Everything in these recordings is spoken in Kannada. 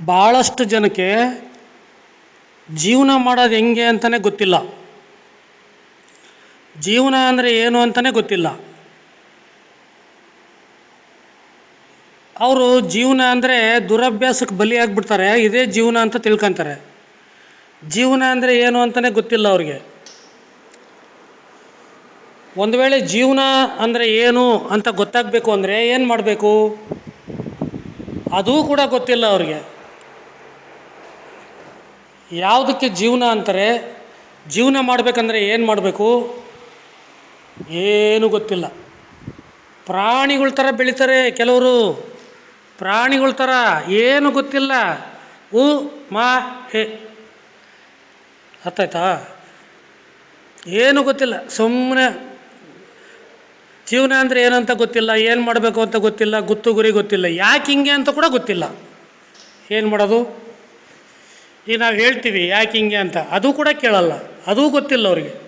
ಭಾಳಷ್ಟು ಜನಕ್ಕೆ ಜೀವನ ಮಾಡೋದು ಹೆಂಗೆ ಅಂತಲೇ ಗೊತ್ತಿಲ್ಲ. ಜೀವನ ಅಂದರೆ ಏನು ಅಂತಲೇ ಗೊತ್ತಿಲ್ಲ. ಅವರು ಜೀವನ ಅಂದರೆ ದುರಭ್ಯಾಸಕ್ಕೆ ಬಲಿಯಾಗ್ಬಿಡ್ತಾರೆ ಇದೇ ಜೀವನ ಅಂತ ತಿಳ್ಕೊತಾರೆ. ಜೀವನ ಅಂದರೆ ಏನು ಅಂತಲೇ ಗೊತ್ತಿಲ್ಲ ಅವ್ರಿಗೆ. ಒಂದು ವೇಳೆ ಜೀವನ ಅಂದರೆ ಏನು ಅಂತ ಗೊತ್ತಾಗಬೇಕು ಅಂದರೆ ಏನು ಮಾಡಬೇಕು? ಅದೂ ಕೂಡ ಗೊತ್ತಿಲ್ಲ ಅವ್ರಿಗೆ. ಯಾವುದಕ್ಕೆ ಜೀವನ ಅಂತಾರೆ, ಜೀವನ ಮಾಡಬೇಕಂದ್ರೆ ಏನು ಮಾಡಬೇಕು? ಏನೂ ಗೊತ್ತಿಲ್ಲ. ಪ್ರಾಣಿಗಳ ಥರ ಬೆಳೀತಾರೆ ಕೆಲವರು. ಪ್ರಾಣಿಗಳ ಥರ ಏನು ಗೊತ್ತಿಲ್ಲ. ಉ, ಮಾ, ಹೇ. ಅರ್ಥಾಯ್ತಾ? ಏನು ಗೊತ್ತಿಲ್ಲ. ಸುಮ್ಮನೆ ಜೀವನ ಅಂದರೆ ಏನಂತ ಗೊತ್ತಿಲ್ಲ, ಏನು ಮಾಡಬೇಕು ಅಂತ ಗೊತ್ತಿಲ್ಲ, ಗುತ್ತು ಗುರಿ ಗೊತ್ತಿಲ್ಲ. ಯಾಕೆ ಹಿಂಗೆ ಅಂತ ಕೂಡ ಗೊತ್ತಿಲ್ಲ. ಏನು ಮಾಡೋದು? ಈಗ ನಾವು ಹೇಳ್ತೀವಿ, ಯಾಕೆ ಹಿಂಗೆ ಅಂತ. ಅದು ಕೂಡ ಕೇಳಲ್ಲ. ಅದೂ ಗೊತ್ತಿಲ್ಲ ಅವರಿಗೆ.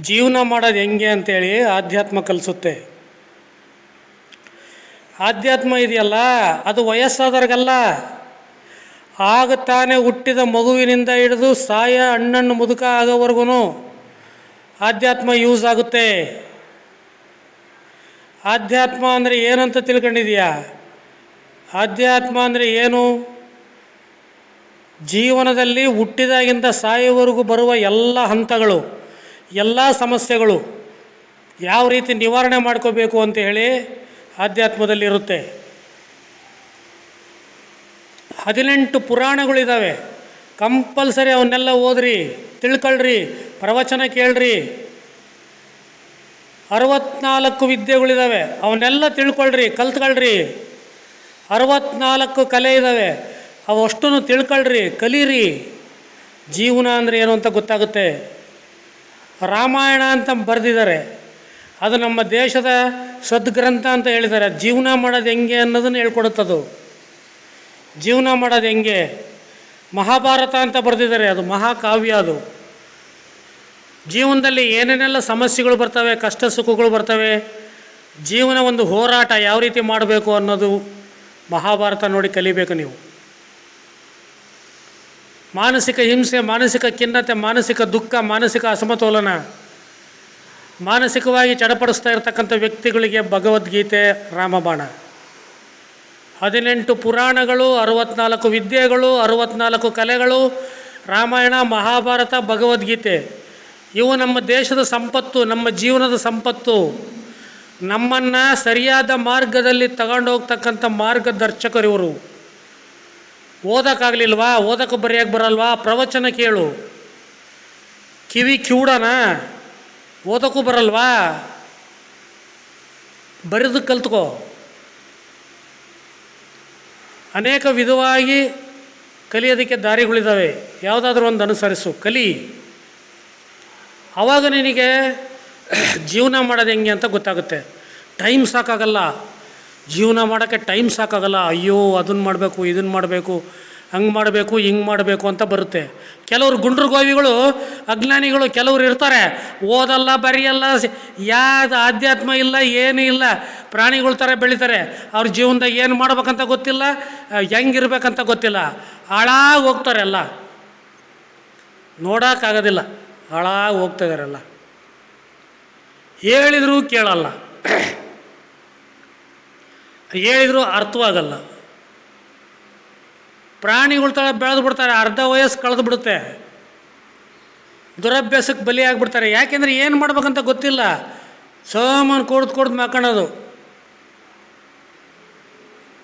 ಜೀವನ ಮಾಡೋದು ಹೆಂಗೆ ಅಂತೇಳಿ ಆಧ್ಯಾತ್ಮ ಕಲಿಸುತ್ತೆ. ಆಧ್ಯಾತ್ಮ ಇದೆಯಲ್ಲ, ಅದು ವಯಸ್ಸಾದವ್ರಿಗಲ್ಲ. ಆಗ ತಾನೇ ಹುಟ್ಟಿದ ಮಗುವಿನಿಂದ ಹಿಡಿದು ಸಾಯ ಹಣ್ಣನ್ನು ಮುದುಕ ಆಗೋವರೆಗೂ ಆಧ್ಯಾತ್ಮ ಯೂಸ್ ಆಗುತ್ತೆ. ಆಧ್ಯಾತ್ಮ ಅಂದರೆ ಏನಂತ ತಿಳ್ಕೊಂಡಿದೀಯಾ? ಆಧ್ಯಾತ್ಮ ಅಂದರೆ ಏನು? ಜೀವನದಲ್ಲಿ ಹುಟ್ಟಿದಾಗಿಂದ ಸಾಯುವವರೆಗೂ ಬರುವ ಎಲ್ಲ ಹಂತಗಳು, ಎಲ್ಲ ಸಮಸ್ಯೆಗಳು ಯಾವ ರೀತಿ ನಿವಾರಣೆ ಮಾಡ್ಕೋಬೇಕು ಅಂತ ಹೇಳಿ ಆಧ್ಯಾತ್ಮದಲ್ಲಿರುತ್ತೆ ಹದಿನೆಂಟು ಪುರಾಣಗಳಿದ್ದಾವೆ ಕಂಪಲ್ಸರಿ ಅವನ್ನೆಲ್ಲ ಓದ್ರಿ, ತಿಳ್ಕೊಳ್ರಿ, ಪ್ರವಚನ ಕೇಳ್ರಿ. ಅರವತ್ನಾಲ್ಕು ವಿದ್ಯೆಗಳಿದ್ದಾವೆ ಅವನ್ನೆಲ್ಲ ತಿಳ್ಕೊಳ್ರಿ, ಕಲ್ತ್ಕೊಳ್ರಿ. ಅರವತ್ನಾಲ್ಕು ಕಲೆ ಇದ್ದಾವೆ ಅವಷ್ಟನ್ನು ತಿಳ್ಕೊಳ್ರಿ, ಕಲೀರಿ. ಜೀವನ ಅಂದರೆ ಏನು ಅಂತ ಗೊತ್ತಾಗುತ್ತೆ? ರಾಮಾಯಣ ಅಂತ ಬರೆದಿದ್ದಾರೆ. ಅದು ನಮ್ಮ ದೇಶದ ಸದ್ಗ್ರಂಥ ಅಂತ ಹೇಳಿದ್ದಾರೆ. ಜೀವನ ಮಾಡೋದು ಹೆಂಗೆ ಅನ್ನೋದನ್ನು ಹೇಳ್ಕೊಡುತ್ತದು. ಜೀವನ ಮಾಡೋದು ಹೆಂಗೆ? ಮಹಾಭಾರತ ಅಂತ ಬರೆದಿದ್ದಾರೆ. ಅದು ಮಹಾಕಾವ್ಯ ಅದು. ಜೀವನದಲ್ಲಿ ಏನೇನೆಲ್ಲ ಸಮಸ್ಯೆಗಳು ಬರ್ತವೆ, ಕಷ್ಟ ಸುಖಗಳು ಬರ್ತವೆ, ಜೀವನ ಒಂದು ಹೋರಾಟ ಯಾವ ರೀತಿ ಮಾಡಬೇಕು ಅನ್ನೋದು ಮಹಾಭಾರತ ನೋಡಿ ಕಲಿಬೇಕು ನೀವು. ಮಾನಸಿಕ ಹಿಂಸೆ, ಮಾನಸಿಕ ಖಿನ್ನತೆ, ಮಾನಸಿಕ ದುಃಖ, ಮಾನಸಿಕ ಅಸಮತೋಲನ, ಮಾನಸಿಕವಾಗಿ ಚಡಪಡಿಸ್ತಾ ಇರತಕ್ಕಂಥ ವ್ಯಕ್ತಿಗಳಿಗೆ ಭಗವದ್ಗೀತೆ, ರಾಮಬಾಣ. ಹದಿನೆಂಟು ಪುರಾಣಗಳು, ಅರವತ್ನಾಲ್ಕು ವಿದ್ಯೆಗಳು, ಅರವತ್ನಾಲ್ಕು ಕಲೆಗಳು, ರಾಮಾಯಣ, ಮಹಾಭಾರತ, ಭಗವದ್ಗೀತೆ. ಇವು ನಮ್ಮ ದೇಶದ ಸಂಪತ್ತು, ನಮ್ಮ ಜೀವನದ ಸಂಪತ್ತು. ನಮ್ಮನ್ನು ಸರಿಯಾದ ಮಾರ್ಗದಲ್ಲಿ ತಗೊಂಡೋಗ್ತಕ್ಕಂಥ ಮಾರ್ಗದರ್ಶಕರು ಇವರು. ಓದೋಕ್ಕಾಗಲಿಲ್ವಾ? ಓದಕ್ಕೆ ಬರೆಯಾಗಿ ಬರಲ್ವಾ? ಪ್ರವಚನ ಕೇಳು. ಕಿವಿ ಕಿವುಡನ? ಓದೋಕ್ಕೂ ಬರಲ್ವಾ? ಬರೆದು ಕಲ್ತ್ಕೋ. ಅನೇಕ ವಿಧವಾಗಿ ಕಲಿಯೋದಕ್ಕೆ ದಾರಿಗಳಿದ್ದಾವೆ. ಯಾವುದಾದ್ರೂ ಒಂದು ಅನುಸರಿಸು. ಕಲಿ. ಆವಾಗ ನಿನಗೆ ಜೀವನ ಮಾಡೋದು ಹೆಂಗೆ ಅಂತ ಗೊತ್ತಾಗುತ್ತೆ. ಟೈಮ್ ಸಾಕಾಗಲ್ಲ. ಜೀವನ ಮಾಡೋಕ್ಕೆ ಟೈಮ್ ಸಾಕಾಗಲ್ಲ. ಅಯ್ಯೋ, ಅದನ್ನು ಮಾಡಬೇಕು, ಇದನ್ನು ಮಾಡಬೇಕು, ಹಂಗೆ ಮಾಡಬೇಕು, ಹಿಂಗೆ ಮಾಡಬೇಕು ಅಂತ ಬರುತ್ತೆ. ಕೆಲವರು ಗುಂಡ್ರು ಗೋವಿಗಳು ಅಜ್ಞಾನಿಗಳು ಕೆಲವರು ಇರ್ತಾರೆ. ಓದಲ್ಲ, ಬರೆಯಲ್ಲ ಯಾವ್ದು ಆಧ್ಯಾತ್ಮ ಇಲ್ಲ, ಏನೂ ಇಲ್ಲ. ಪ್ರಾಣಿಗಳ ಥರ ಬೆಳೀತಾರೆ. ಅವ್ರ ಜೀವನದಾಗ ಏನು ಮಾಡ್ಬೇಕಂತ ಗೊತ್ತಿಲ್ಲ ಹೆಂಗಿರ್ಬೇಕಂತ ಗೊತ್ತಿಲ್ಲ. ಹಾಳಾಗಿ ಹೋಗ್ತಾರೆ ಎಲ್ಲ. ನೋಡೋಕ್ಕಾಗೋದಿಲ್ಲ ಹಾಳಾಗಿ ಹೋಗ್ತಾಯಿದಾರೆಲ್ಲ ಹೇಳಿದರೂ ಕೇಳಲ್ಲ. ಹೇಳಿದರೂ ಅರ್ಥವಾಗಲ್ಲ. ಪ್ರಾಣಿಗಳ ಥರ ಬೆಳೆದು ಬಿಡ್ತಾರೆ, ಅರ್ಧ ವಯಸ್ಸು ಕಳೆದು ಬಿಡುತ್ತೆ. ದುರಭ್ಯಾಸಕ್ಕೆ ಬಲಿ ಆಗಿಬಿಡ್ತಾರೆ. ಯಾಕೆಂದರೆ ಏನು ಮಾಡ್ಬೇಕಂತ ಗೊತ್ತಿಲ್ಲ. ಸೋಮನ್ ಕುಡ್ದು ಕುಡ್ದು ಮಕ್ಕಳೋದು.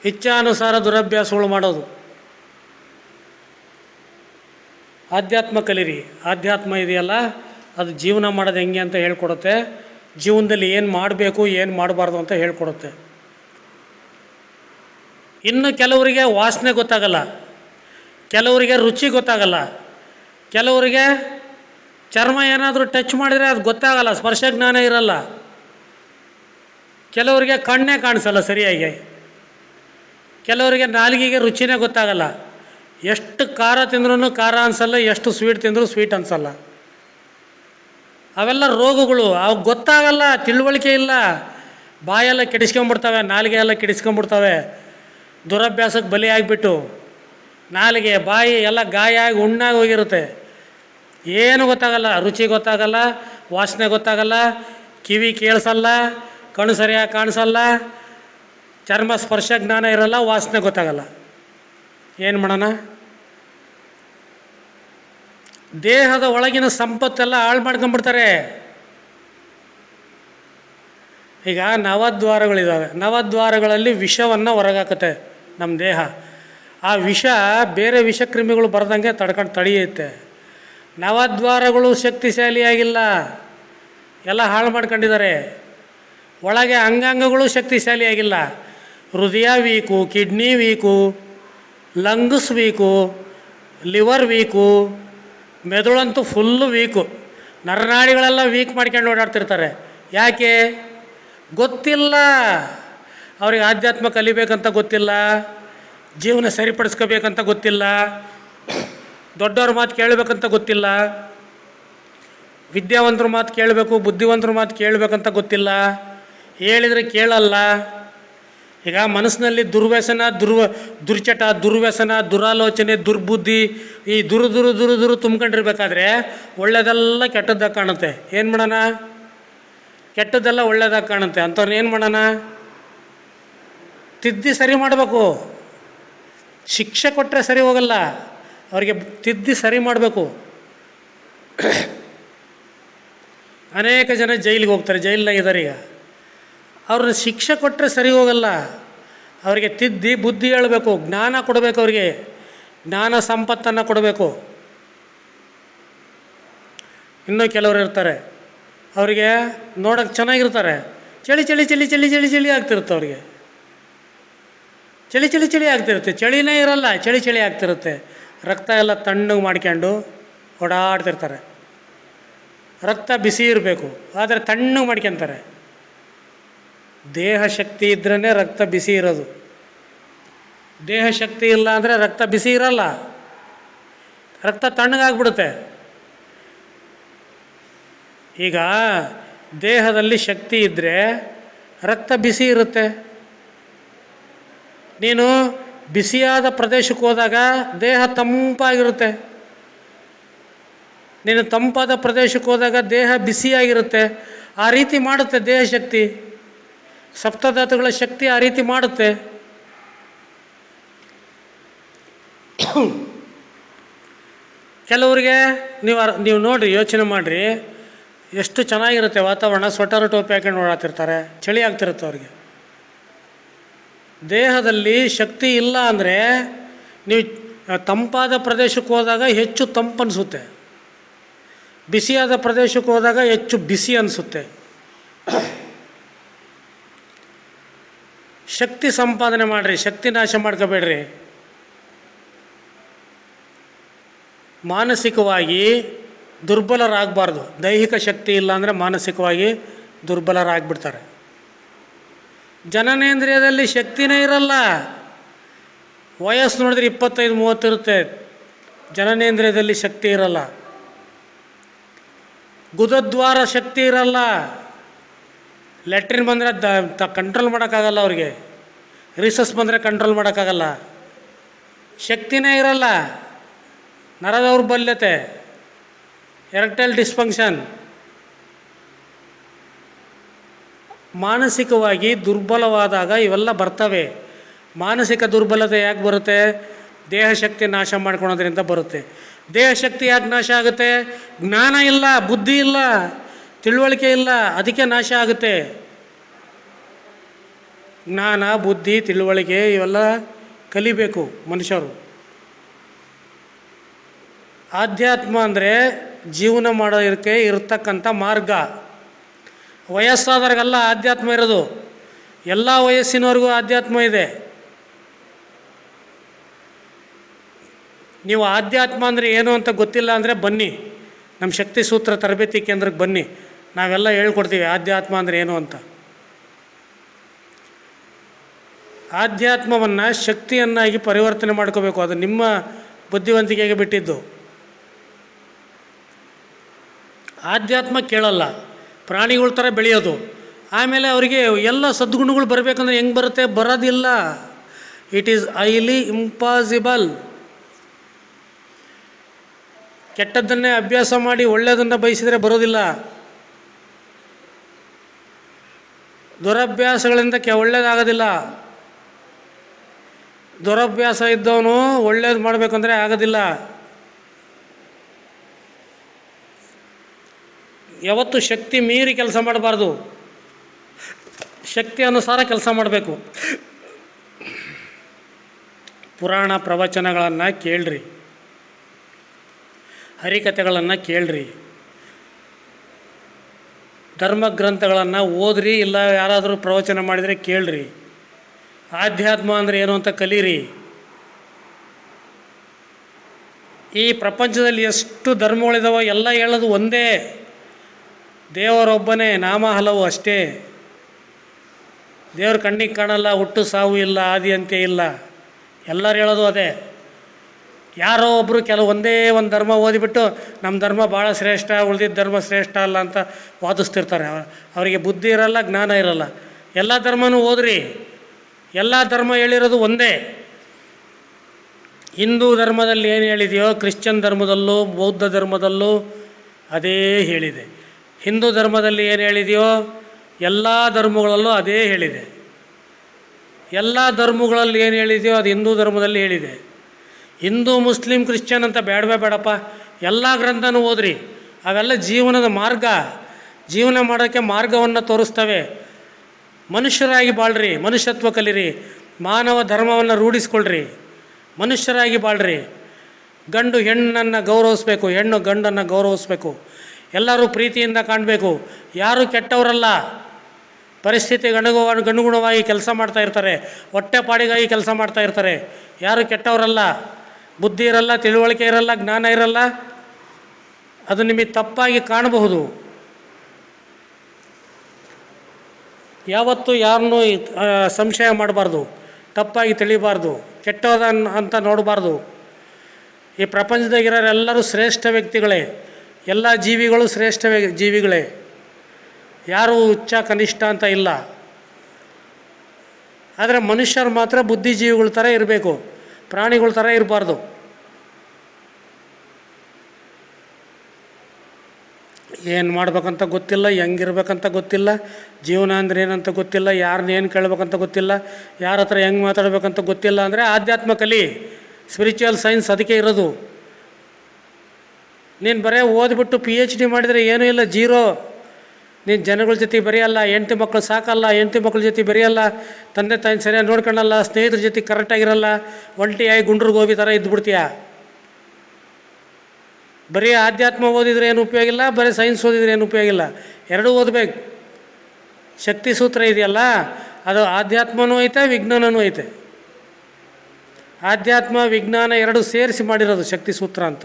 ಇಚ್ಛಾನುಸಾರ ದುರಭ್ಯಾಸಗಳು ಮಾಡೋದು. ಆಧ್ಯಾತ್ಮ ಕಲಿರಿ. ಆಧ್ಯಾತ್ಮ ಇದೆಯಲ್ಲ, ಅದು ಜೀವನ ಮಾಡೋದು ಹೆಂಗೆ ಅಂತ ಹೇಳ್ಕೊಡುತ್ತೆ. ಜೀವನದಲ್ಲಿ ಏನು ಮಾಡಬೇಕು, ಏನು ಮಾಡಬಾರ್ದು ಅಂತ ಹೇಳ್ಕೊಡುತ್ತೆ. ಇನ್ನು ಕೆಲವರಿಗೆ ವಾಸನೆ ಗೊತ್ತಾಗಲ್ಲ. ಕೆಲವರಿಗೆ ರುಚಿ ಗೊತ್ತಾಗಲ್ಲ. ಕೆಲವರಿಗೆ ಚರ್ಮ ಏನಾದರೂ ಟಚ್ ಮಾಡಿದರೆ ಅದು ಗೊತ್ತಾಗಲ್ಲ, ಸ್ಪರ್ಶ ಜ್ಞಾನ ಇರಲ್ಲ. ಕೆಲವರಿಗೆ ಕಣ್ಣೇ ಕಾಣಿಸಲ್ಲ ಸರಿಯಾಗಿ. ಕೆಲವರಿಗೆ ನಾಲಿಗೆಗೆ ರುಚಿನೇ ಗೊತ್ತಾಗಲ್ಲ. ಎಷ್ಟು ಖಾರ ತಿಂದ್ರೂ ಖಾರ ಅನಿಸಲ್ಲ, ಎಷ್ಟು ಸ್ವೀಟ್ ತಿಂದರೂ ಸ್ವೀಟ್ ಅನಿಸಲ್ಲ. ಅವೆಲ್ಲ ರೋಗಗಳು, ಅವು ಗೊತ್ತಾಗಲ್ಲ, ತಿಳುವಳಿಕೆ ಇಲ್ಲ. ಬಾಯೆಲ್ಲ ಕೆಡಿಸ್ಕೊಂಬಿಡ್ತವೆ ನಾಲಿಗೆ ಎಲ್ಲ ಕೆಡಿಸ್ಕೊಂಬಿಡ್ತವೆ ದುರಭ್ಯಾಸಕ್ಕೆ ಬಲಿಯಾಗಿಬಿಟ್ಟು ನಾಲಿಗೆ, ಬಾಯಿ ಎಲ್ಲ ಗಾಯ ಆಗಿ ಉಣ್ಣಾಗಿ ಹೋಗಿರುತ್ತೆ. ಏನು ಗೊತ್ತಾಗಲ್ಲ, ರುಚಿ ಗೊತ್ತಾಗಲ್ಲ, ವಾಸನೆ ಗೊತ್ತಾಗಲ್ಲ, ಕಿವಿ ಕೇಳಿಸಲ್ಲ, ಕಣ್ಣು ಸರಿಯಾಗಿ ಕಾಣಿಸಲ್ಲ, ಚರ್ಮ ಸ್ಪರ್ಶ ಜ್ಞಾನ ಇರಲ್ಲ, ವಾಸನೆ ಗೊತ್ತಾಗಲ್ಲ. ಏನು ಮಾಡೋಣ? ದೇಹದ ಒಳಗಿನ ಸಂಪತ್ತೆಲ್ಲ ಹಾಳು ಮಾಡ್ಕೊಂಬಿಡ್ತಾರೆ ಈಗ ನವದ್ವಾರಗಳಿದ್ದಾವೆ ನವದ್ವಾರಗಳಲ್ಲಿ ವಿಷವನ್ನು ಹೊರಗಾಕತ್ತೆ ನಮ್ಮ ದೇಹ. ಆ ವಿಷ ಬೇರೆ ವಿಷಕ್ರಿಮಿಗಳು ಬರ್ದಂಗೆ ತಡ್ಕೊಂಡು ತಡೆಯುತ್ತೆ. ನವದ್ವಾರಗಳು ಶಕ್ತಿಶಾಲಿಯಾಗಿಲ್ಲ. ಎಲ್ಲ ಹಾಳು ಮಾಡ್ಕೊಂಡಿದ್ದಾರೆ. ಒಳಗೆ ಅಂಗಾಂಗಗಳು ಶಕ್ತಿಶಾಲಿಯಾಗಿಲ್ಲ. ಹೃದಯ weak, kidney weak, lungs weak, liver weak ಮೆದುಳಂತೂ full weak ನರನಾಡಿಗಳೆಲ್ಲ ವೀಕ್ ಮಾಡ್ಕೊಂಡು ಓಡಾಡ್ತಿರ್ತಾರೆ. ಯಾಕೆ? ಗೊತ್ತಿಲ್ಲ. ಅವ್ರಿಗೆ ಆಧ್ಯಾತ್ಮ ಕಲಿಬೇಕಂತ ಗೊತ್ತಿಲ್ಲ. ಜೀವನ ಸರಿಪಡಿಸ್ಕೋಬೇಕಂತ ಗೊತ್ತಿಲ್ಲ. ದೊಡ್ಡವ್ರ ಮಾತು ಕೇಳಬೇಕಂತ ಗೊತ್ತಿಲ್ಲ. ವಿದ್ಯಾವಂತರ ಮಾತು ಕೇಳಬೇಕು, ಬುದ್ಧಿವಂತರ ಮಾತು ಕೇಳಬೇಕಂತ ಗೊತ್ತಿಲ್ಲ. ಹೇಳಿದರೆ ಕೇಳಲ್ಲ. ಈಗ ಮನಸ್ಸಿನಲ್ಲಿ ದುರ್ವ್ಯಸನ, ದುರ್ವ, ದುರ್ಚಟ, ದುರ್ವ್ಯಸನ, ದುರಾಲೋಚನೆ, ದುರ್ಬುದ್ಧಿ ಈ ದುರು ದುರು ದುರು ದುರು ತುಂಬ್ಕೊಂಡಿರ್ಬೇಕಾದ್ರೆ ಒಳ್ಳೆಯದೆಲ್ಲ ಕೆಟ್ಟದ್ದಾಗಿ ಕಾಣುತ್ತೆ. ಏನು ಮಾಡೋಣ? ಕೆಟ್ಟದ್ದೆಲ್ಲ ಒಳ್ಳೆಯದಾಗಿ ಕಾಣುತ್ತೆ. ಅಂಥವ್ರನ್ನ ಏನು ಮಾಡೋಣ? ತಿದ್ದಿ ಸರಿ ಮಾಡಬೇಕು. ಶಿಕ್ಷೆ ಕೊಟ್ಟರೆ ಸರಿ ಹೋಗಲ್ಲ. ಅವರಿಗೆ ತಿದ್ದಿ ಸರಿ ಮಾಡಬೇಕು. ಅನೇಕ ಜನ ಜೈಲಿಗೆ ಹೋಗ್ತಾರೆ. ಜೈಲಿನಾಗಿದ್ದಾರೆ ಈಗ. ಅವ್ರನ್ನ ಶಿಕ್ಷೆ ಕೊಟ್ಟರೆ ಸರಿ ಹೋಗಲ್ಲ. ಅವರಿಗೆ ತಿದ್ದಿ ಬುದ್ಧಿ ಹೇಳಬೇಕು, ಜ್ಞಾನ ಕೊಡಬೇಕು ಅವರಿಗೆ. ಜ್ಞಾನ ಸಂಪತ್ತನ್ನು ಕೊಡಬೇಕು. ಇನ್ನೂ ಕೆಲವರು ಇರ್ತಾರೆ. ಅವರಿಗೆ ನೋಡೋಕ್ಕೆ ಚೆನ್ನಾಗಿರ್ತಾರೆ. ಚಳಿ ಚಳಿ ಚಳಿ ಚಳಿ ಚಳಿ ಚಳಿ ಆಗ್ತಿರುತ್ತೆ ಅವ್ರಿಗೆ. ಚಳಿ ಚಳಿ ಚಳಿ ಆಗ್ತಿರುತ್ತೆ. ಚಳಿನೇ ಇರಲ್ಲ, ಚಳಿ ಚಳಿ ಆಗ್ತಿರುತ್ತೆ. ರಕ್ತ ಎಲ್ಲ ತಣ್ಣಗೆ ಮಾಡ್ಕೊಂಡು ಓಡಾಡ್ತಿರ್ತಾರೆ. ರಕ್ತ ಬಿಸಿ ಇರಬೇಕು, ಆದರೆ ತಣ್ಣಗೆ ಮಾಡ್ಕೊತಾರೆ. ದೇಹ ಶಕ್ತಿ ಇದ್ರೇ ರಕ್ತ ಬಿಸಿ ಇರೋದು. ದೇಹ ಶಕ್ತಿ ಇಲ್ಲ ಅಂದರೆ ರಕ್ತ ಬಿಸಿ ಇರಲ್ಲ. ರಕ್ತ ತಣ್ಣಗಾಗ್ಬಿಡುತ್ತೆ. ಈಗ ದೇಹದಲ್ಲಿ ಶಕ್ತಿ ಇದ್ದರೆ ರಕ್ತ ಬಿಸಿ ಇರುತ್ತೆ. ನೀನು ಬಿಸಿಯಾದ ಪ್ರದೇಶಕ್ಕೆ ಹೋದಾಗ ದೇಹ ತಂಪಾಗಿರುತ್ತೆ. ನೀನು ತಂಪಾದ ಪ್ರದೇಶಕ್ಕೆ ಹೋದಾಗ ದೇಹ ಬಿಸಿಯಾಗಿರುತ್ತೆ. ಆ ರೀತಿ ಮಾಡುತ್ತೆ ದೇಹ ಶಕ್ತಿ. ಸಪ್ತಧಾತುಗಳ ಶಕ್ತಿ ಆ ರೀತಿ ಮಾಡುತ್ತೆ. ಕೆಲವರಿಗೆ ನೀವು ನೀವು ನೋಡಿರಿ, ಯೋಚನೆ ಮಾಡಿರಿ. ಎಷ್ಟು ಚೆನ್ನಾಗಿರುತ್ತೆ ವಾತಾವರಣ ಸ್ವೆಟರ್ ಟೋಪಿ ಹಾಕೊಂಡು ಓಡಾಡ್ತಿರ್ತಾರೆ, ಚಳಿ ಆಗ್ತಿರುತ್ತೆ ಅವ್ರಿಗೆ. ದೇಹದಲ್ಲಿ ಶಕ್ತಿ ಇಲ್ಲ ಅಂದರೆ ನೀವು ತಂಪಾದ ಪ್ರದೇಶಕ್ಕೆ ಹೋದಾಗ ಹೆಚ್ಚು ತಂಪು ಅನಿಸುತ್ತೆ. ಬಿಸಿಯಾದ ಪ್ರದೇಶಕ್ಕೆ ಹೋದಾಗ ಹೆಚ್ಚು ಬಿಸಿ ಅನಿಸುತ್ತೆ. ಶಕ್ತಿ ಸಂಪಾದನೆ ಮಾಡಿರಿ, ಶಕ್ತಿ ನಾಶ ಮಾಡ್ಕೋಬೇಡ್ರಿ. ಮಾನಸಿಕವಾಗಿ ದುರ್ಬಲರಾಗಬಾರ್ದು. ದೈಹಿಕ ಶಕ್ತಿ ಇಲ್ಲ ಅಂದರೆ ಮಾನಸಿಕವಾಗಿ ದುರ್ಬಲರಾಗ್ಬಿಡ್ತಾರೆ. ಜನನೇಂದ್ರಿಯದಲ್ಲಿ ಶಕ್ತಿನೇ ಇರಲ್ಲ. ವಯಸ್ಸು ನೋಡಿದ್ರೆ ಇಪ್ಪತ್ತೈದು, ಮೂವತ್ತು ಇರುತ್ತೆ. ಜನನೇಂದ್ರಿಯದಲ್ಲಿ ಶಕ್ತಿ ಇರಲ್ಲ. ಗುದದ್ವಾರ ಶಕ್ತಿ ಇರಲ್ಲ. ಲೆಟ್ರಿನ್ ಬಂದರೆ ದ, ತ ಕಂಟ್ರೋಲ್ ಮಾಡೋಕ್ಕಾಗಲ್ಲ ಅವ್ರಿಗೆ. ರಿಸಸ್ ಬಂದರೆ ಕಂಟ್ರೋಲ್ ಮಾಡೋಕ್ಕಾಗಲ್ಲ. ಶಕ್ತಿನೇ ಇರಲ್ಲ. ನರದವ್ರ ಬಲ್ಯತೆ. ಎರೆಕ್ಟೈಲ್ ಡಿಸ್ಫಂಕ್ಷನ್ ಮಾನಸಿಕವಾಗಿ ದುರ್ಬಲವಾದಾಗ ಇವೆಲ್ಲ ಬರ್ತವೆ. ಮಾನಸಿಕ ದುರ್ಬಲತೆ ಯಾಕೆ ಬರುತ್ತೆ? ದೇಹ ಶಕ್ತಿ ನಾಶ ಮಾಡ್ಕೊಳೋದ್ರಿಂದ ಬರುತ್ತೆ. ದೇಹ ಶಕ್ತಿ ಯಾಕೆ ನಾಶ ಆಗುತ್ತೆ? ಜ್ಞಾನ ಇಲ್ಲ, ಬುದ್ಧಿ ಇಲ್ಲ. ತಿಳುವಳಿಕೆ ಇಲ್ಲ, ಅದಕ್ಕೆ ನಾಶ ಆಗುತ್ತೆ. ಜ್ಞಾನ, ಬುದ್ಧಿ, ತಿಳುವಳಿಕೆ ಇವೆಲ್ಲ ಕಲಿಬೇಕು ಮನುಷ್ಯರು. ಆಧ್ಯಾತ್ಮ ಅಂದರೆ ಜೀವನ ಮಾಡೋದಕ್ಕೆ ಇರತಕ್ಕಂಥ ಮಾರ್ಗ. ವಯಸ್ಸಾದವ್ರಿಗೆಲ್ಲ ಆಧ್ಯಾತ್ಮ ಇರೋದು. ಎಲ್ಲ ವಯಸ್ಸಿನವರೆಗೂ ಆಧ್ಯಾತ್ಮ ಇದೆ. ನೀವು ಆಧ್ಯಾತ್ಮ ಅಂದರೆ ಏನು ಅಂತ ಗೊತ್ತಿಲ್ಲ ಅಂದರೆ ಬನ್ನಿ. ನಮ್ಮ ಶಕ್ತಿ ಸೂತ್ರ ತರಬೇತಿ ಕೇಂದ್ರಕ್ಕೆ ಬನ್ನಿ. ನಾವೆಲ್ಲ ಹೇಳ್ಕೊಡ್ತೀವಿ ಆಧ್ಯಾತ್ಮ ಅಂದರೆ ಏನು ಅಂತ. ಆಧ್ಯಾತ್ಮವನ್ನು ಶಕ್ತಿಯನ್ನಾಗಿ ಪರಿವರ್ತನೆ ಮಾಡ್ಕೋಬೇಕು. ಅದು ನಿಮ್ಮ ಬುದ್ಧಿವಂತಿಕೆಗೆ ಬಿಟ್ಟಿದ್ದು. ಆಧ್ಯಾತ್ಮ ಕೇಳಲ್ಲ. ಪ್ರಾಣಿಗಳ ಥರ ಬೆಳೆಯೋದು. ಆಮೇಲೆ ಅವರಿಗೆ ಎಲ್ಲ ಸದ್ಗುಣಗಳು ಬರಬೇಕಂದ್ರೆ ಹೆಂಗೆ ಬರುತ್ತೆ? ಬರೋದಿಲ್ಲ. ಇಟ್ ಈಸ್ ಐಲಿ ಇಂಪಾಸಿಬಲ್ ಕೆಟ್ಟದ್ದನ್ನೇ ಅಭ್ಯಾಸ ಮಾಡಿ ಒಳ್ಳೆಯದನ್ನು ಬಯಸಿದರೆ ಬರೋದಿಲ್ಲ. ದುರಭ್ಯಾಸಗಳಿಂದ ಕೆ ಒಳ್ಳೇದಾಗೋದಿಲ್ಲ. ದುರಭ್ಯಾಸ ಇದ್ದವನು ಒಳ್ಳೇದು ಮಾಡಬೇಕಂದ್ರೆ ಆಗೋದಿಲ್ಲ. ಯಾವತ್ತು ಶಕ್ತಿ ಮೀರಿ ಕೆಲಸ ಮಾಡಬಾರ್ದು. ಶಕ್ತಿ ಅನುಸಾರ ಕೆಲಸ ಮಾಡಬೇಕು. ಪುರಾಣ ಪ್ರವಚನಗಳನ್ನು ಕೇಳ್ರಿ. ಹರಿಕಥೆಗಳನ್ನು ಕೇಳ್ರಿ. ಧರ್ಮಗ್ರಂಥಗಳನ್ನು ಓದ್ರಿ, ಇಲ್ಲ ಯಾರಾದರೂ ಪ್ರವಚನ ಮಾಡಿದರೆ ಕೇಳ್ರಿ. ಆಧ್ಯಾತ್ಮ ಅಂದರೆ ಏನು ಅಂತ ಕಲೀರಿ. ಈ ಪ್ರಪಂಚದಲ್ಲಿ ಎಷ್ಟು ಧರ್ಮಗಳಿದಾವ ಎಲ್ಲ ಹೇಳೋದು ಒಂದೇ. ದೇವರೊಬ್ಬನೇ, ನಾಮ ಹಲವು ಅಷ್ಟೇ. ದೇವ್ರ ಕಣ್ಣಿಗೆ ಕಾಣಲ್ಲ, ಹುಟ್ಟು ಸಾವು ಇಲ್ಲ, ಆದಿ ಅಂತ್ಯ ಇಲ್ಲ. ಎಲ್ಲರೂ ಹೇಳೋದು ಅದೇ. ಯಾರೋ ಒಬ್ಬರು ಕೆಲವು ಒಂದೇ ಒಂದು ಧರ್ಮ ಓದಿಬಿಟ್ಟು ನಮ್ಮ ಧರ್ಮ ಭಾಳ ಶ್ರೇಷ್ಠ ಉಳಿದಿದ್ದ ಧರ್ಮ ಶ್ರೇಷ್ಠ ಅಲ್ಲ ಅಂತ ವಾದಿಸ್ತಿರ್ತಾರೆ. ಅವ- ಅವರಿಗೆ ಬುದ್ಧಿ ಇರಲ್ಲ, ಜ್ಞಾನ ಇರಲ್ಲ. ಎಲ್ಲ ಧರ್ಮನೂ ಓದ್ರಿ. ಎಲ್ಲ ಧರ್ಮ ಹೇಳಿರೋದು ಒಂದೇ. ಹಿಂದೂ ಧರ್ಮದಲ್ಲಿ ಏನು ಹೇಳಿದೆಯೋ, ಕ್ರಿಶ್ಚಿಯನ್ ಧರ್ಮದಲ್ಲೂ, ಬೌದ್ಧ ಧರ್ಮದಲ್ಲೂ ಅದೇ ಹೇಳಿದೆ. ಹಿಂದೂ ಧರ್ಮದಲ್ಲಿ ಏನು ಹೇಳಿದೆಯೋ, ಎಲ್ಲ ಧರ್ಮಗಳಲ್ಲೂ ಅದೇ ಹೇಳಿದೆ. ಎಲ್ಲ ಧರ್ಮಗಳಲ್ಲಿ ಏನು ಹೇಳಿದೆಯೋ, ಅದು ಹಿಂದೂ ಧರ್ಮದಲ್ಲಿ ಹೇಳಿದೆ. ಹಿಂದೂ, ಮುಸ್ಲಿಂ, ಕ್ರಿಶ್ಚಿಯನ್ ಅಂತ ಬೇಡವೇ ಬೇಡಪ್ಪ. ಎಲ್ಲ ಗ್ರಂಥನೂ ಓದ್ರಿ. ಅವೆಲ್ಲ ಜೀವನದ ಮಾರ್ಗ. ಜೀವನ ಮಾಡೋಕ್ಕೆ ಮಾರ್ಗವನ್ನು ತೋರಿಸ್ತವೆ. ಮನುಷ್ಯರಾಗಿ ಬಾಳ್ರಿ, ಮನುಷ್ಯತ್ವ ಕಲಿರಿ, ಮಾನವ ಧರ್ಮವನ್ನು ರೂಢಿಸ್ಕೊಳ್ರಿ, ಮನುಷ್ಯರಾಗಿ ಬಾಳ್ರಿ. ಗಂಡು ಹೆಣ್ಣನ್ನು ಗೌರವಿಸ್ಬೇಕು, ಹೆಣ್ಣು ಗಂಡನ್ನು ಗೌರವಿಸ್ಬೇಕು. ಎಲ್ಲರೂ ಪ್ರೀತಿಯಿಂದ ಕಾಣಬೇಕು. ಯಾರೂ ಕೆಟ್ಟವರಲ್ಲ. ಪರಿಸ್ಥಿತಿ ಗಣಗು ಅನುಗುಣವಾಗಿ ಕೆಲಸ ಮಾಡ್ತಾ ಇರ್ತಾರೆ ಹೊಟ್ಟೆಪಾಡಿಗಾಗಿ ಕೆಲಸ ಮಾಡ್ತಾ ಇರ್ತಾರೆ. ಯಾರು ಕೆಟ್ಟವರಲ್ಲ. ಬುದ್ಧಿ ಇರಲ್ಲ, ತಿಳುವಳಿಕೆ ಇರಲ್ಲ, ಜ್ಞಾನ ಇರಲ್ಲ, ಅದು ನಿಮಗೆ ತಪ್ಪಾಗಿ ಕಾಣಬಹುದು. ಯಾವತ್ತೂ ಯಾರನ್ನೂ ಸಂಶಯ ಮಾಡಬಾರ್ದು, ತಪ್ಪಾಗಿ ತಿಳಿಬಾರ್ದು ಕೆಟ್ಟೋದ ಅಂತ ನೋಡಬಾರ್ದು. ಈ ಪ್ರಪಂಚದಾಗಿರೋರೆಲ್ಲರೂ ಶ್ರೇಷ್ಠ ವ್ಯಕ್ತಿಗಳೇ, ಎಲ್ಲ ಜೀವಿಗಳು ಶ್ರೇಷ್ಠ ಜೀವಿಗಳೇ. ಯಾರು ಉಚ್ಚ ಕನಿಷ್ಠ ಅಂತ ಇಲ್ಲ. ಆದರೆ ಮನುಷ್ಯರು ಮಾತ್ರ ಬುದ್ಧಿಜೀವಿಗಳ ಥರ ಇರಬೇಕು, ಪ್ರಾಣಿಗಳ ಥರ ಇರಬಾರ್ದು. ಏನು ಮಾಡ್ಬೇಕಂತ ಗೊತ್ತಿಲ್ಲ, ಹೆಂಗಿರ್ಬೇಕಂತ ಗೊತ್ತಿಲ್ಲ, ಜೀವನ ಅಂದ್ರೆ ಏನಂತ ಗೊತ್ತಿಲ್ಲ ಯಾರನ್ನ ಏನು ಕೇಳ್ಬೇಕಂತ ಗೊತ್ತಿಲ್ಲ, ಯಾರ ಹತ್ರ ಹೆಂಗೆ ಮಾತಾಡಬೇಕಂತ ಗೊತ್ತಿಲ್ಲ ಅಂದರೆ ಆಧ್ಯಾತ್ಮ ಕಲಿ ಸ್ಪಿರಿಚುವಲ್ ಸೈನ್ಸ್ ಅದಕ್ಕೆ ಇರೋದು. ನೀನು ಬರೇ ಓದ್ಬಿಟ್ಟು ಪಿ ಎಚ್ ಡಿ ಮಾಡಿದರೆ ಏನೂ ಇಲ್ಲ, ಜೀರೋ. ನೀನು ಜನಗಳ ಜೊತೆ ಬರೆಯಲ್ಲ, ಹೆಂಡ್ತಿ ಮಕ್ಕಳು ಸಾಕಲ್ಲ, ಹೆಂಡ್ತಿ ಮಕ್ಕಳ ಜೊತೆ ಬರೆಯಲ್ಲ, ತಂದೆ ತಾಯಿ ಸರಿಯಾಗಿ ನೋಡ್ಕೊಳಲ್ಲ, ಸ್ನೇಹಿತರ ಜೊತೆ ಕರೆಕ್ಟಾಗಿರಲ್ಲ ಒಂಟಿಯಾಗಿ ಗುಂಡ್ರಿಗೆ ಹೋಗಿ ಥರ ಇದ್ಬಿಡ್ತೀಯ? ಬರೀ ಆಧ್ಯಾತ್ಮ ಓದಿದ್ರೆ ಏನು ಉಪಯೋಗ ಇಲ್ಲ, ಬರೀ ಸೈನ್ಸ್ ಓದಿದ್ರೆ ಏನು ಉಪಯೋಗ ಇಲ್ಲ. ಎರಡೂ ಓದಬೇಕು. ಶಕ್ತಿ ಸೂತ್ರ ಇದೆಯಲ್ಲ, ಅದು ಆಧ್ಯಾತ್ಮನೂ ಐತೆ, ವಿಜ್ಞಾನನೂ ಐತೆ. ಆಧ್ಯಾತ್ಮ, ವಿಜ್ಞಾನ ಎರಡು ಸೇರಿಸಿ ಮಾಡಿರೋದು ಶಕ್ತಿ ಸೂತ್ರ ಅಂತ.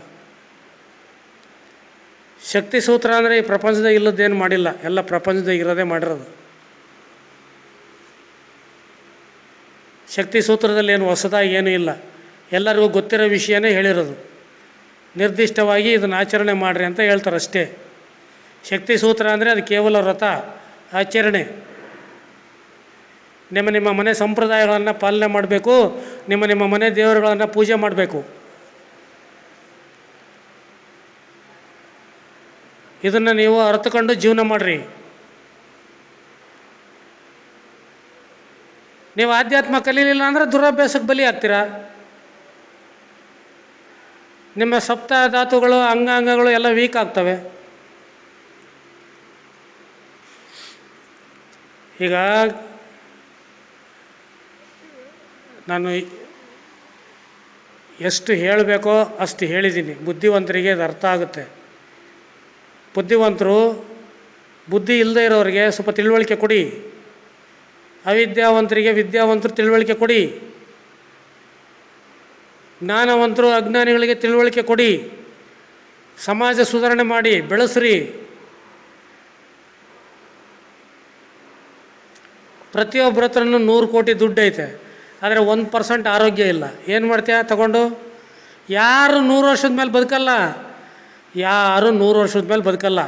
ಶಕ್ತಿ ಸೂತ್ರ ಅಂದರೆ ಈ ಪ್ರಪಂಚದಾಗ ಇಲ್ಲದ್ದೇನು ಮಾಡಿಲ್ಲ, ಎಲ್ಲ ಪ್ರಪಂಚದಾಗ ಇರೋದೇ ಮಾಡಿರೋದು. ಶಕ್ತಿ ಸೂತ್ರದಲ್ಲಿ ಏನು ಹೊಸದಾಗಿ ಏನೂ ಇಲ್ಲ. ಎಲ್ಲರಿಗೂ ಗೊತ್ತಿರೋ ವಿಷಯನೇ ಹೇಳಿರೋದು. ನಿರ್ದಿಷ್ಟವಾಗಿ ಇದನ್ನು ಆಚರಣೆ ಮಾಡಿರಿ ಅಂತ ಹೇಳ್ತಾರೆ ಅಷ್ಟೇ ಶಕ್ತಿ ಸೂತ್ರ ಅಂದರೆ ಅದು ಕೇವಲ ವ್ರತ, ಆಚರಣೆ. ನಿಮ್ಮ ನಿಮ್ಮ ಮನೆ ಸಂಪ್ರದಾಯಗಳನ್ನು ಪಾಲನೆ ಮಾಡಬೇಕು, ನಿಮ್ಮ ನಿಮ್ಮ ಮನೆ ದೇವರುಗಳನ್ನು ಪೂಜೆ ಮಾಡಬೇಕು. ಇದನ್ನು ನೀವು ಅರ್ಥಕೊಂಡು ಜೀವನ ಮಾಡಿರಿ. ನೀವು ಆಧ್ಯಾತ್ಮ ಕಲೀಲಿಲ್ಲ ಅಂದರೆ ದುರಭ್ಯಾಸಕ್ಕೆ ಬಲಿ ಆಗ್ತೀರಾ? ನಿಮ್ಮ ಸಪ್ತ ಧಾತುಗಳು, ಅಂಗಾಂಗಗಳು ಎಲ್ಲ ವೀಕ್ ಆಗ್ತವೆ. ಈಗ ನಾನು ಎಷ್ಟು ಹೇಳಬೇಕೋ ಅಷ್ಟು ಹೇಳಿದ್ದೀನಿ. ಬುದ್ಧಿವಂತರಿಗೆ ಅದು ಅರ್ಥ ಆಗುತ್ತೆ. ಬುದ್ಧಿವಂತರು ಬುದ್ಧಿ ಇಲ್ಲದೆ ಇರೋರಿಗೆ ಸ್ವಲ್ಪ ತಿಳುವಳಿಕೆ ಕೊಡಿ. ಅವಿದ್ಯಾವಂತರಿಗೆ ವಿದ್ಯಾವಂತರು ತಿಳುವಳಿಕೆ ಕೊಡಿ. ಜ್ಞಾನವಂತರು ಅಜ್ಞಾನಿಗಳಿಗೆ ತಿಳುವಳಿಕೆ ಕೊಡಿ. ಸಮಾಜ ಸುಧಾರಣೆ ಮಾಡಿ, ಬೆಳೆಸ್ರಿ. ಪ್ರತಿಯೊಬ್ಬರ ಹತ್ರನೂ ನೂರು ಕೋಟಿ ದುಡ್ಡು ಐತೆ. ಆದರೆ ಒಂದು ಪರ್ಸೆಂಟ್ ಆರೋಗ್ಯ ಇಲ್ಲ. ಏನು ಮಾಡ್ತೀಯ ತಗೊಂಡು? ಯಾರು ನೂರು ವರ್ಷದ ಮೇಲೆ ಬದುಕಲ್ಲ. ಯಾರು ನೂರು ವರ್ಷದ ಮೇಲೆ ಬದುಕಲ್ಲ.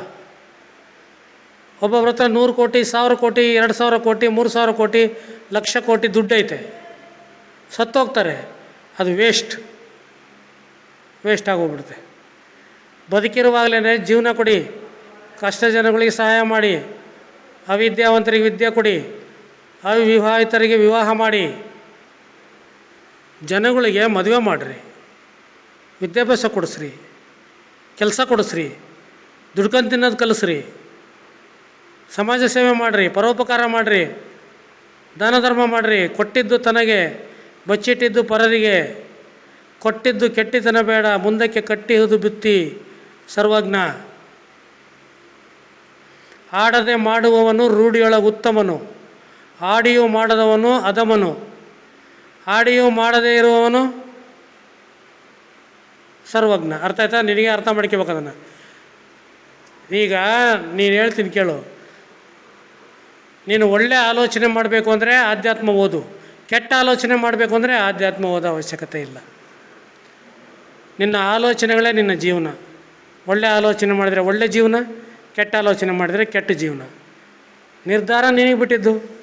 ಒಬ್ಬೊಬ್ಬರ ಹತ್ರ ನೂರು ಕೋಟಿ, ಸಾವಿರ ಕೋಟಿ, ಎರಡು ಸಾವಿರ ಕೋಟಿ, ಮೂರು ಸಾವಿರ ಕೋಟಿ, ಲಕ್ಷ ಕೋಟಿ ದುಡ್ಡೈತೆ ಸತ್ತೋಗ್ತಾರೆ. ಅದು ವೇಸ್ಟ್ ವೇಸ್ಟ್ ಆಗೋಗ್ಬಿಡುತ್ತೆ. ಬದುಕಿರುವಾಗಲೇ ಜೀವನ ಕೊಡಿ. ಕಷ್ಟ ಜನಗಳಿಗೆ ಸಹಾಯ ಮಾಡಿ. ಅವಿದ್ಯಾವಂತರಿಗೆ ವಿದ್ಯೆ ಕೊಡಿ. ಅವಿವಾಹಿತರಿಗೆ ವಿವಾಹ ಮಾಡಿ. ಜನಗಳಿಗೆ ಮದುವೆ ಮಾಡಿರಿ. ವಿದ್ಯಾಭ್ಯಾಸ ಕೊಡಿಸ್ರಿ. ಕೆಲಸ ಕೊಡಿಸ್ರಿ. ದುಡ್ಕೊಂಡು ತಿನ್ನೋದು ಕಲಿಸ್ರಿ. ಸಮಾಜ ಸೇವೆ ಮಾಡಿರಿ. ಪರೋಪಕಾರ ಮಾಡಿರಿ. ದಾನ ಧರ್ಮ ಮಾಡಿರಿ. ಕೊಟ್ಟಿದ್ದು ತನಗೆ. ಬಚ್ಚಿಟ್ಟಿದ್ದು ಪರರಿಗೆ, ಕೊಟ್ಟಿದ್ದು ಕೆಟ್ಟಿತನ ಬೇಡ, ಮುಂದಕ್ಕೆ ಕಟ್ಟಿಹುದು ಬಿತ್ತಿ ಸರ್ವಜ್ಞ. ಆಡದೆ ಮಾಡುವವನು ರೂಢಿಯೊಳಗೆ ಉತ್ತಮನು ಆಡಿಯೂ ಮಾಡದವನು ಅಧಮನು ಆಡಿಯೂ ಮಾಡದೇ ಇರುವವನು ಸರ್ವಜ್ಞ. ಅರ್ಥ ಆಯ್ತಾ? ನಿನಗೆ ಅರ್ಥ ಮಾಡ್ಕೋಬೇಕು ಅದನ್ನು. ಈಗ ನೀನು ಹೇಳ್ತೀನಿ ಕೇಳು. ನೀನು ಒಳ್ಳೆ ಆಲೋಚನೆ ಮಾಡಬೇಕು ಅಂದರೆ ಆಧ್ಯಾತ್ಮ ಓದು. ಕೆಟ್ಟ ಆಲೋಚನೆ ಮಾಡಬೇಕು ಅಂದರೆ ಆಧ್ಯಾತ್ಮ ಓದೋ ಅವಶ್ಯಕತೆ ಇಲ್ಲ. ನಿನ್ನ ಆಲೋಚನೆಗಳೇ ನಿನ್ನ ಜೀವನ. ಒಳ್ಳೆ ಆಲೋಚನೆ ಮಾಡಿದರೆ ಒಳ್ಳೆ ಜೀವನ, ಕೆಟ್ಟ ಆಲೋಚನೆ ಮಾಡಿದರೆ ಕೆಟ್ಟ ಜೀವನ. ನಿರ್ಧಾರ ನಿನಗೆ ಬಿಟ್ಟಿದ್ದು.